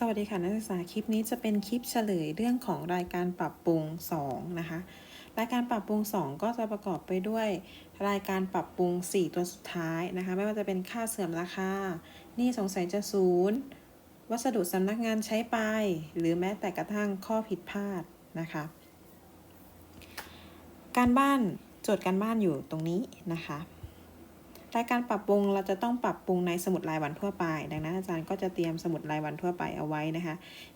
สวัสดีค่ะนักศึกษาคลิปนี้จะเป็นคลิปเฉลยเรื่องของรายการปรับปรุง 2 นะคะ รายการปรับปรุง 2 ก็จะประกอบไปด้วย รายการปรับปรุง 4 ตัวสุดท้ายนะคะ ไม่ว่าจะเป็นค่าเสื่อมราคาหนี่สงสัยจะศูนย์วัสดุสำนักงานใช้ไป หรือแม้แต่กระทั่งข้อผิดพลาดนะคะ การบ้านโจทย์การบ้านอยู่ตรงนี้นะคะ รายการปรับปรุงเราจะต้องปรับปรุงในสมุดรายวันทั่วไป ดังนั้นอาจารย์ก็จะเตรียมสมุดรายวันทั่วไปเอาไว้นะคะ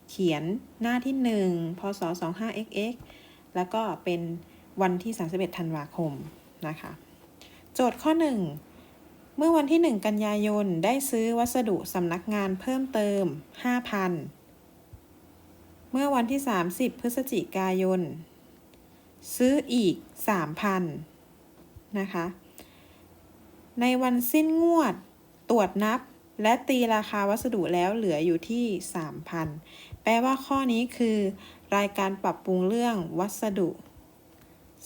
เขียนหน้าที่1พศ 25xx แล้วก็เป็นวันที่ 31 ธันวาคมนะคะ โจทย์ข้อ 1 เมื่อวันที่ 1 กันยายน ได้ซื้อวัสดุสำนักงานเพิ่มเติม 5,000 เมื่อวันที่ 30 พฤศจิกายน ซื้ออีก 3,000 นะคะ ในวันสิ้นงวด ตรวจนับ และตีราคาวัสดุแล้วเหลืออยู่ที่ 3,000 แปลว่าข้อนี้คือ รายการปรับปรุงเรื่องวัสดุ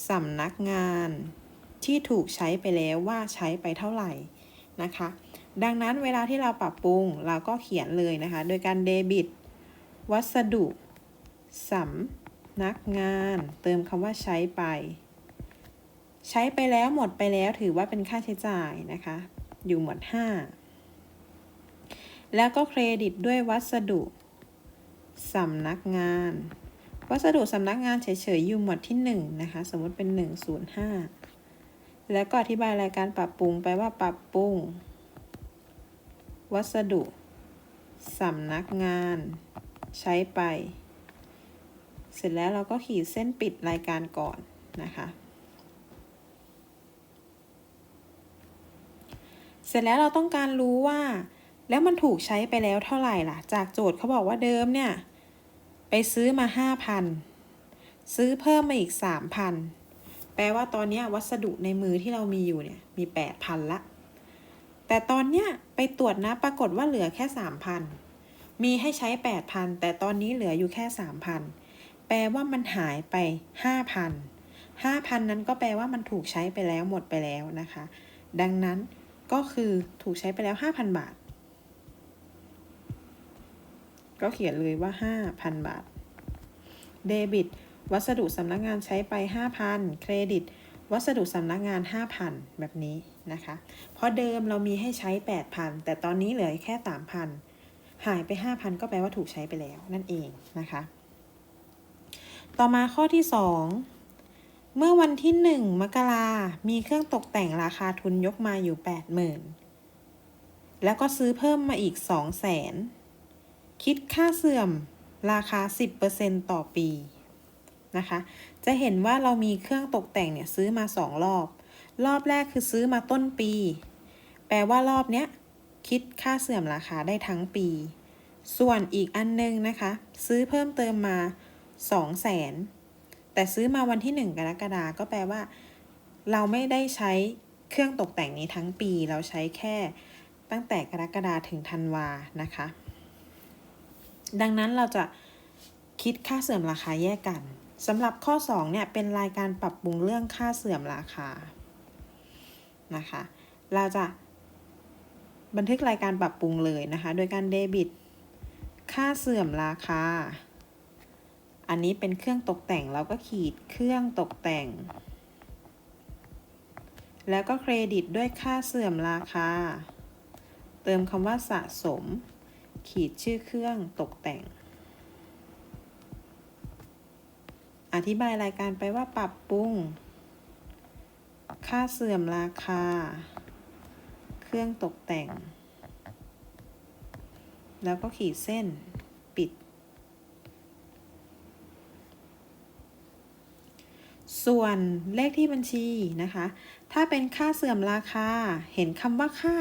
สำนักงาน ที่ถูกใช้ไปแล้วว่าใช้ไปเท่าไหร่นะคะ ดังนั้นเวลาที่เราปรับปรุงเราก็เขียนเลยนะคะ โดยการเดบิต วัสดุสำนักงาน เติมคำว่าใช้ไป ใช้ไปแล้วหมดไปแล้วถือว่าเป็นค่าใช้จ่ายนะคะ อยู่หมวด 5 แล้วก็เครดิตด้วยวัสดุสำนักงาน วัสดุสำนักงานเฉยๆอยู่หมวดที่ 1 นะคะ สมมติเป็น 105 แล้วก็อธิบายรายการปรับปรุงไปว่าปรับปรุง วัสดุสำนักงาน ใช้ไป เสร็จแล้วเราก็ขีดเส้นปิดรายการก่อนนะคะ เสร็จแล้วเราต้องการรู้ว่า แล้วมันถูกใช้ไปแล้วเท่าไหร่ล่ะ จากโจทย์เขาบอกว่าเดิมเนี่ย ไปซื้อมา 5,000 ซื้อเพิ่มมาอีก 3,000 แปลว่าตอนนี้วัสดุในมือที่เรามีอยู่เนี่ยมี 8,000 ละ แต่ตอนเนี้ยไปตรวจนะปรากฏว่าเหลือแค่ 3,000 มีให้ใช้ 8,000 แต่ตอนนี้เหลืออยู่แค่ 3,000 แปลว่ามันหายไป 5,000 5,000 นั้นก็แปลว่ามันถูกใช้ไปแล้วหมดไปแล้วนะคะ ดังนั้น ก็คือถูกใช้ไปแล้ว 5,000 บาท ก็เขียนเลยว่า 5,000 บาท เดบิต วัสดุสำนักงานใช้ไป 5,000 เครดิต วัสดุสำนักงาน 5,000 แบบนี้นะคะ เพราะเดิมเรามีให้ใช้ 8,000 แต่ตอนนี้เหลือแค่ 3,000 หายไป 5,000 ก็แปลว่าถูกใช้ไปแล้วนั่นเองนะคะ ต่อมาข้อที่ 2 เมื่อวันที่หนึ่งมกรามีเครื่องตกแต่งราคาทุนยกมาอยู่แปดหมื่นแล้วก็ซื้อเพิ่มมาอีกสองแสนคิดค่าเสื่อมราคา 10%ต่อปีนะคะ จะเห็นว่าเรามีเครื่องตกแต่งเนี่ยซื้อมาสองรอบ รอบแรกคือซื้อมาต้นปี แปลว่ารอบเนี้ยคิดค่าเสื่อมราคาได้ทั้งปี ส่วนอีกอันนึงนะคะ ซื้อเพิ่มเติมมา 2 0 0 0 0 แต่ซื้อมาวันที่ 1 กรกฎาก็แปลว่า เราไม่ได้ใช้เครื่องตกแต่งนี้ทั้งปี เราใช้แค่ตั้งแต่กรกฎาถึงธันวานะคะ ดังนั้นเราจะคิดค่าเสื่อมราคาแยกกันสำหรับข้อ 2 เนี่ย เป็นรายการปรับปรุงเรื่องค่าเสื่อมราคานะคะ เราจะบันทึกรายการปรับปรุงเลยนะคะ โดยการเดบิต ค่าเสื่อมราคา อันนี้เป็นเครื่องตกแต่งเราก็ขีดเครื่องตกแต่ง แล้วก็เครดิตด้วยค่าเสื่อมราคา เติมคำว่าสะสม ขีดชื่อเครื่องตกแต่ง อธิบายรายการไปว่าปรับปรุง ค่าเสื่อมราคา เครื่องตกแต่ง แล้วก็ขีดเส้นปิด ส่วนเลขที่บัญชีนะคะ ถ้าเป็นค่าเสื่อมราคา เห็นคำว่าค่า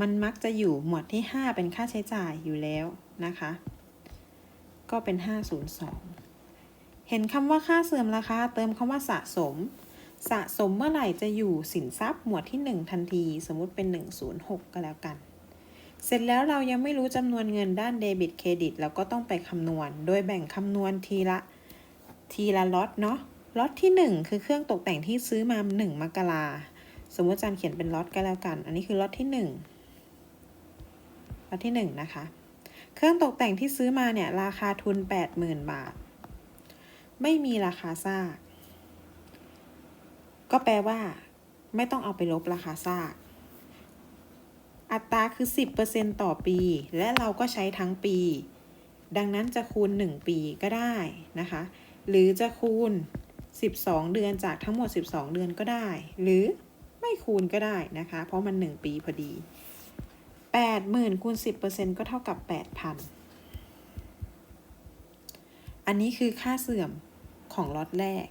มันมักจะอยู่หมวดที่ 5 เป็นค่าใช้จ่ายอยู่แล้วนะคะ ก็เป็น 502 เห็นคำว่าค่าเสื่อมราคา เติมคำว่าสะสม สะสมเมื่อไหร่จะอยู่สินทรัพย์หมวดที่ 1 ทันที สมมุติเป็น 106 ก็แล้วกัน เสร็จแล้วเรายังไม่รู้จำนวนเงินด้านเดบิตเครดิตเราก็ต้องไปคำนวณ โดยแบ่งคำนวณทีละทีละล็อตเนาะ ล็อตที่ 1 คือเครื่องตกแต่งที่ซื้อมา 1มกราสมมติอาจารย์เขียนเป็นล็อตก็แล้วกัน อันนี้คือล็อตที่ 1 ล็อตที่ 1 นะคะ เครื่องตกแต่งที่ซื้อมาเนี่ย ราคาทุน 80,000 บาท ไม่มีราคาซาก ก็แปลว่า ไม่ต้องเอาไปลบราคาซาก อัตราคือ 10%ต่อปี และเราก็ใช้ทั้งปี ดังนั้นจะคูณ 1 ปีก็ได้นะคะ หรือจะคูณ 12 เดือนจากทั้งหมด 12 เดือนก็ได้ หรือไม่คูณก็ได้นะคะ เพราะมัน 1 ปีพอดี 80,000คูณ10%ก็เท่ากับ 8,000 อันนี้คือค่าเสื่อมของล็อตแรก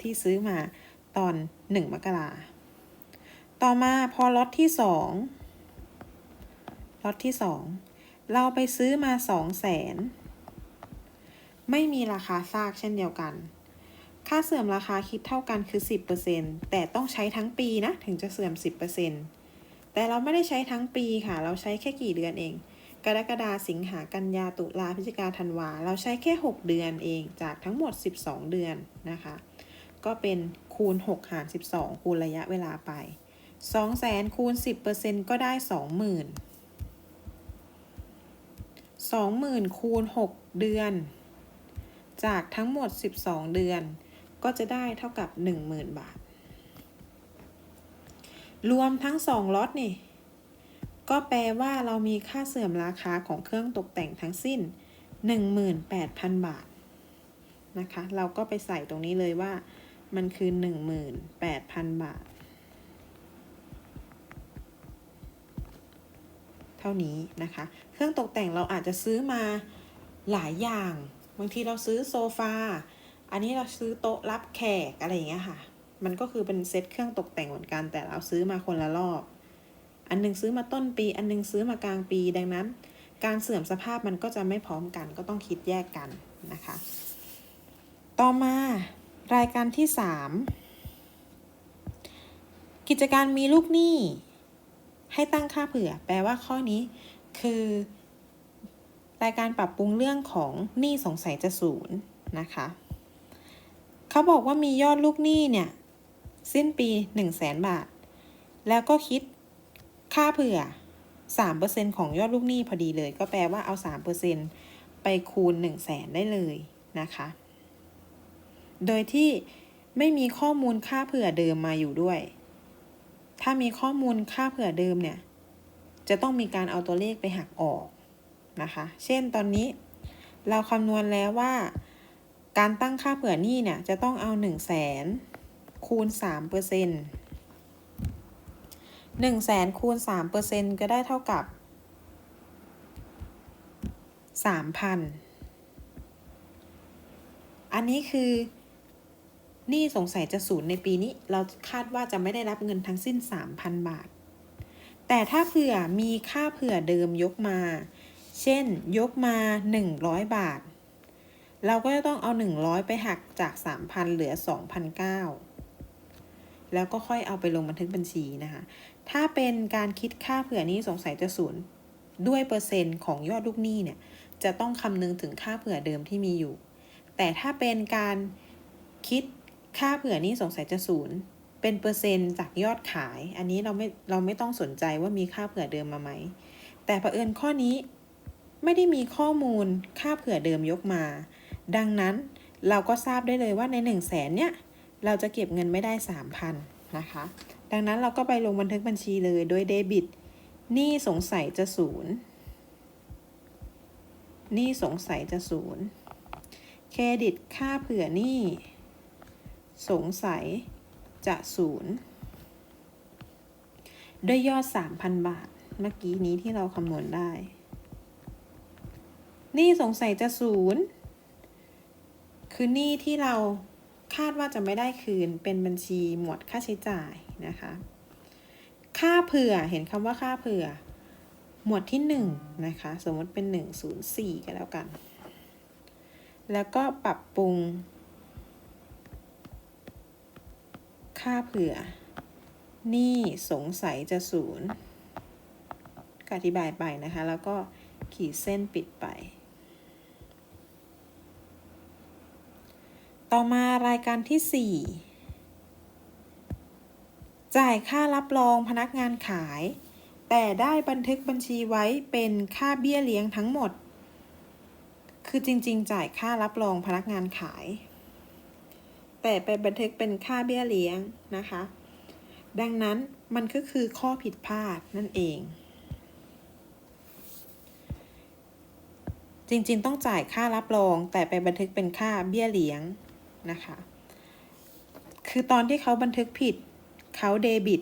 ที่ซื้อมาตอน 1 มกราต่อมาพอล็อตที่ 2ล็อตที่ 2 เราไปซื้อมา 2 0 0 0 0 0 ไม่มีราคาซากเช่นเดียวกัน ค่าเสื่อมราคาคิดเท่ากันคือ 10%แต่ต้องใช้ทั้งปีนะถึงจะเสื่อม 10%แต่เราไม่ได้ใช้ทั้งปีค่ะ เราใช้แค่กี่เดือนเอง กรกฎาสิงหากันยาตุลาพฤศจิกาธันวา เราใช้แค่ 6 เดือนเองจากทั้งหมด 12 เดือนนะคะ ก็เป็นคูณ 6 หาร 12 คูณระยะเวลาไป 200,000คูณ 10%ก็ได้ 20,000 20,000คูณ 6 เดือน จากทั้งหมด 12 เดือน ก็จะได้เท่ากับ 10,000 บาท รวมทั้ง 2ล็อตนี่ ก็แปลว่าเรามีค่าเสื่อมราคาของเครื่องตกแต่งทั้งสิ้น 18,000 บาทนะคะ เราก็ไปใส่ตรงนี้เลยว่า มันคือ 18,000 บาท เท่านี้นะคะ เครื่องตกแต่งเราอาจจะซื้อมาหลายอย่าง บางทีเราซื้อโซฟา อันนี้เราซื้อโต๊ะรับแขกอะไรอย่างเงี้ยค่ะ มันก็คือเป็นเซ็ตเครื่องตกแต่งเหมือนกัน แต่เราซื้อมาคนละรอบ อันนึงซื้อมาต้นปี อันนึงซื้อมากลางปี ดังนั้น การเสื่อมสภาพมันก็จะไม่พร้อมกัน ก็ต้องคิดแยกกันนะคะ ต่อมารายการที่ 3 กิจการมีลูกหนี้ให้ตั้งค่าเผื่อ แปลว่าข้อนี้คือ รายการปรับปรุงเรื่องของหนี้สงสัยจะศูนย์นะคะ เขาบอกว่ามียอดลูกหนี้เนี่ย สิ้นปี1 0 0 0 0แสนบาท แล้วก็คิดค่าเผื่อ3%ของยอดลูกหนี้พอดีเลย ก็แปลว่าเอา3%ไปคูณ1 0 0 0 0แสนได้เลยนะคะ โดยที่ไม่มีข้อมูลค่าเผื่อเดิมมาอยู่ด้วย ถ้ามีข้อมูลค่าเผื่อเดิมเนี่ย จะต้องมีการเอาตัวเลขไปหักออกนะคะ เช่นตอนนี้เราคำนวณแล้วว่า การตั้งค่าเผื่อหนี้เนี่ยจะต้องเอา1 0 0 0 0แสนคูณ3เปอร์เซ็นต์1 0 0 0 0แสนคูณ3เปอร์เซ็นต์ก็ได้เท่ากับ3,000อันนี้คือหนี้สงสัยจะศูนย์ในปีนี้ เราคาดว่าจะไม่ได้รับเงินทั้งสิ้น 3,000 บาท แต่ถ้าเผื่อมีค่าเผื่อเดิมยกมา เช่น ยกมา 100 บาท เราก็จะต้องเอา 100 ไปหักจาก 3,000 เหลือ 2,009 แล้วก็ค่อยเอาไปลงบันทึกบัญชีนะคะ ถ้าเป็นการคิดค่าเผื่อนี้สงสัยจะศูนย์ด้วยเปอร์เซ็นต์ของยอดลูกหนี้เนี่ย จะต้องคำนึงถึงค่าเผื่อเดิมที่มีอยู่ แต่ถ้าเป็นการคิดค่าเผื่อนี้สงสัยจะศูนย์เป็นเปอร์เซ็นต์จากยอดขาย อันนี้เราไม่เราไม่ต้องสนใจว่ามีค่าเผื่อเดิมมาไหม แต่เผอิญข้อนี้ไม่ได้มีข้อมูลค่าเผื่อเดิมยกมา ดังนั้นเราก็ทราบได้เลยว่าใน 1 0 0 0 0แสนเนี่ยเราจะเก็บเงินไม่ได้ 3,000นะคะ ดังนั้นเราก็ไปลงบันทึกบัญชีเลยโดยเดบิตหนี้สงสัยจะศูนย์หนี้สงสัยจะศูนย์เครดิตค่าเผื่อหนี้สงสัยจะศูนย์ด้วยยอด 3,000 บาท เมื่อกี้นี้ที่เราคำนวณได้หนี้สงสัยจะศูนย์ คือหนี้ที่เราคาดว่าจะไม่ได้คืนเป็นบัญชีหมวดค่าใช้จ่ายนะคะ ค่าเผื่อเห็นคำว่าค่าเผื่อ หมวดที่1นะคะสมมติเป็น 104กันแล้วกัน แล้วก็ปรับปรุง ค่าเผื่อหนี้สงสัยจะศูนย์อธิบายไปนะคะ แล้วก็ขีดเส้นปิดไป ต่อมารายการที่ 4 จ่ายค่ารับรองพนักงานขาย แต่ได้บันทึกบัญชีไว้เป็นค่าเบี้ยเลี้ยงทั้งหมด คือจริง ๆ จ่ายค่ารับรองพนักงานขาย แต่ไปบันทึกเป็นค่าเบี้ยเลี้ยงนะคะ ดังนั้นมันก็คือข้อผิดพลาดนั่นเอง จริงๆ ต้องจ่ายค่ารับรองแต่ไปบันทึกเป็นค่าเบี้ยเลี้ยง นะคะ คือตอนที่เขาบันทึกผิดเขาเดบิต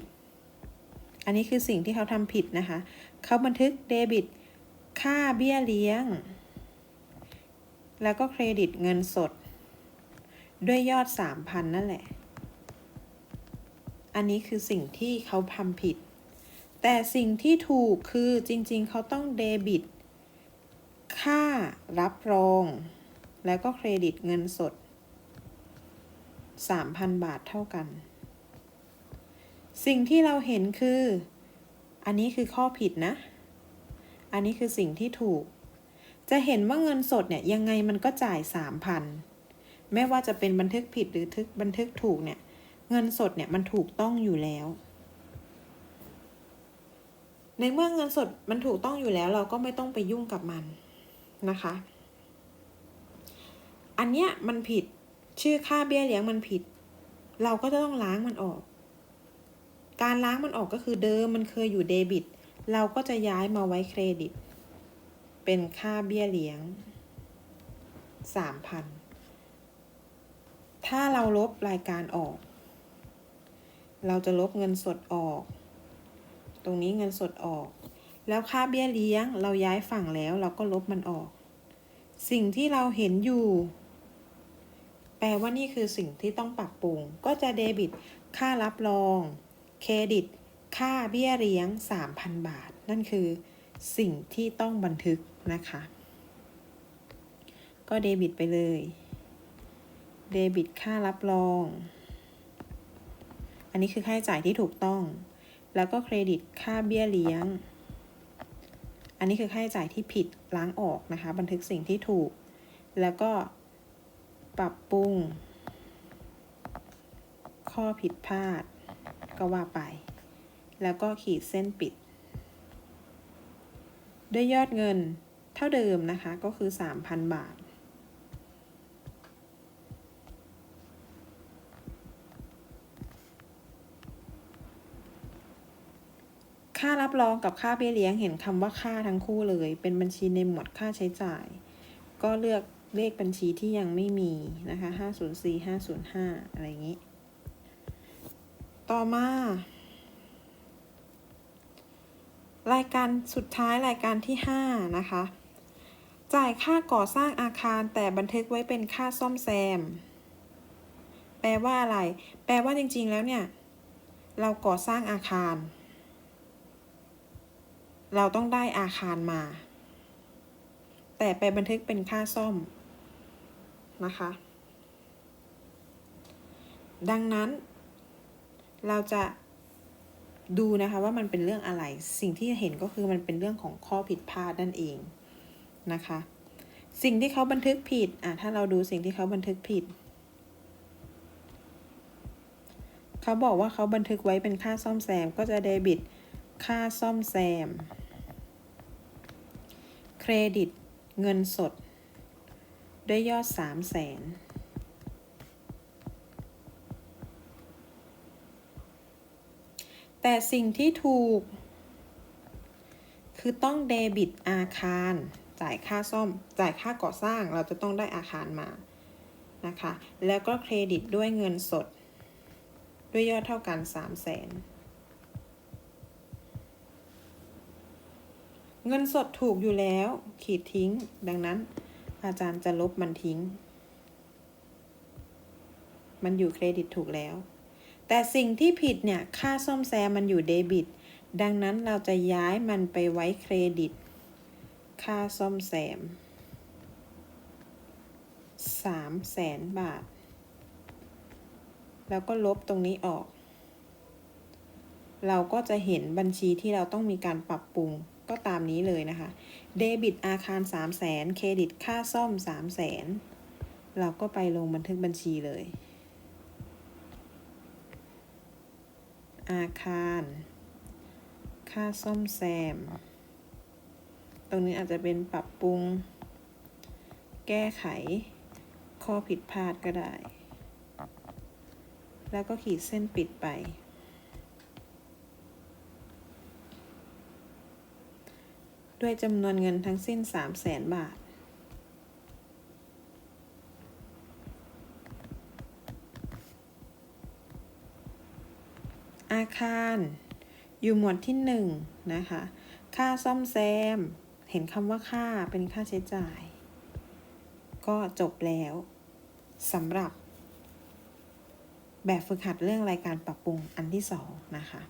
อันนี้คือสิ่งที่เขาทำผิดนะคะ เขาบันทึกเดบิต ค่าเบี้ยเลี้ยง แล้วก็เครดิตเงินสด ด้วยยอด 3,000 นั่นแหละ อันนี้คือสิ่งที่เขาทำผิด แต่สิ่งที่ถูกคือจริงๆ เขาต้องเดบิต ค่ารับรอง แล้วก็เครดิตเงินสด 3,000 บาทเท่ากัน สิ่งที่เราเห็นคือ อันนี้คือข้อผิดนะ อันนี้คือสิ่งที่ถูก จะเห็นว่าเงินสดเนี่ยยังไงมันก็จ่าย 3,000 ไม่ว่าจะเป็นบันทึกผิดหรือทึกบันทึกถูกเนี่ยเงินสดเนี่ยมันถูกต้องอยู่แล้ว ในเมื่อเงินสดมันถูกต้องอยู่แล้วเราก็ไม่ต้องไปยุ่งกับมันนะคะ อันเนี้ยมันผิด ชื่อค่าเบี้ยเลี้ยงมันผิด เราก็จะต้องล้างมันออก การล้างมันออกก็คือเดิมมันเคยอยู่เดบิต เราก็จะย้ายมาไว้เครดิต เป็นค่าเบี้ยเลี้ยงสามพันถ้าเราลบรายการออก เราจะลบเงินสดออก ตรงนี้เงินสดออก แล้วค่าเบี้ยเลี้ยง เราย้ายฝั่งแล้วเราก็ลบมันออก สิ่งที่เราเห็นอยู่ ลว่านี่คือสิ่งที่ต้องปรับปรุง ก็จะเดบิต ค่ารับรอง เครดิต ค่าเบี้ยเลี้ยง 3,000 บาท นั่นคือสิ่งที่ต้องบันทึกนะคะ ก็เดบิตไปเลย เดบิตค่ารับรอง อันนี้คือค่าใช้จ่ายที่ถูกต้อง แล้วก็เครดิตค่าเบี้ยเลี้ยง อันนี้คือค่าใช้จ่ายที่ผิดล้างออกนะคะ บันทึกสิ่งที่ถูก แล้วก็ ปรับปรุง ข้อผิดพลาด ก็ว่าไป แล้วก็ขีดเส้นปิด ด้วยยอดเงินเท่าเดิมนะคะ ก็คือ 3,000 บาท ค่ารับรองกับค่าเบี้ยเลี้ยงเห็นคำว่าค่าทั้งคู่เลย เป็นบัญชีในหมวดค่าใช้จ่าย ก็เลือก เลขบัญชีที่ยังไม่มีนะคะ504 505อะไรอย่างนี้ ต่อมา รายการสุดท้ายรายการที่5นะคะ จ่ายค่าก่อสร้างอาคารแต่บันทึกไว้เป็นค่าซ่อมแซม แปลว่าอะไร แปลว่าจริง ๆ แล้วเนี่ย เราก่อสร้างอาคาร เราต้องได้อาคารมาแต่ไปบันทึกเป็นค่าซ่อม นะคะ ดังนั้น เราจะดูนะคะว่ามันเป็นเรื่องอะไร สิ่งที่เห็นก็คือมันเป็นเรื่องของข้อผิดพลาดนั่นเองนะคะ สิ่งที่เขาบันทึกผิด อะ ถ้าเราดูสิ่งที่เขาบันทึกผิด เขาบอกว่าเขาบันทึกไว้เป็นค่าซ่อมแซม ก็จะเดบิตค่าซ่อมแซม เครดิต เงินสด ด้วยยอด 3 0 0แสนแต่สิ่งที่ถูก คือต้องเดบิตอาคาร จ่ายค่าซ่อม จ่ายค่าก่อสร้างเราจะต้องได้อาคารมานะคะ แล้วก็เครดิตด้วยเงินสด ด้วยยอดเท่ากัน 3 0 0แสนเงินสดถูกอยู่แล้ว ขีดทิ้งดังนั้น อาจารย์จะลบมันทิ้ง มันอยู่เครดิตถูกแล้ว แต่สิ่งที่ผิดเนี่ย ค่าซ่อมแซมมันอยู่เดบิต ดังนั้นเราจะย้ายมันไปไว้เครดิต ค่าซ่อมแซมสามแสนบาท แล้วก็ลบตรงนี้ออก เราก็จะเห็นบัญชีที่เราต้องมีการปรับปรุง ก็ตามนี้เลยนะคะเดบิตอาคาร 3 0 0แสนเครดิตค่าซ่อม 3 0 0แสนเราก็ไปลงบันทึกบัญชีเลย อาคาร ค่าซ่อมแซม ตรงนี้อาจจะเป็นปรับปรุง แก้ไข ข้อผิดพลาดก็ได้ แล้วก็ขีดเส้นปิดไป ด้วยจำนวนเงินทั้งสิ้น 3 0 0แสนบาท อาคาร อยู่หมวดที่1นะคะ ค่าซ่อมแซม เห็นคำว่าค่าเป็นค่าใช้จ่าย ก็จบแล้วสำหรับ แบบฝึกหัดเรื่องรายการปรับปรุงอันที่ 2 นะคะ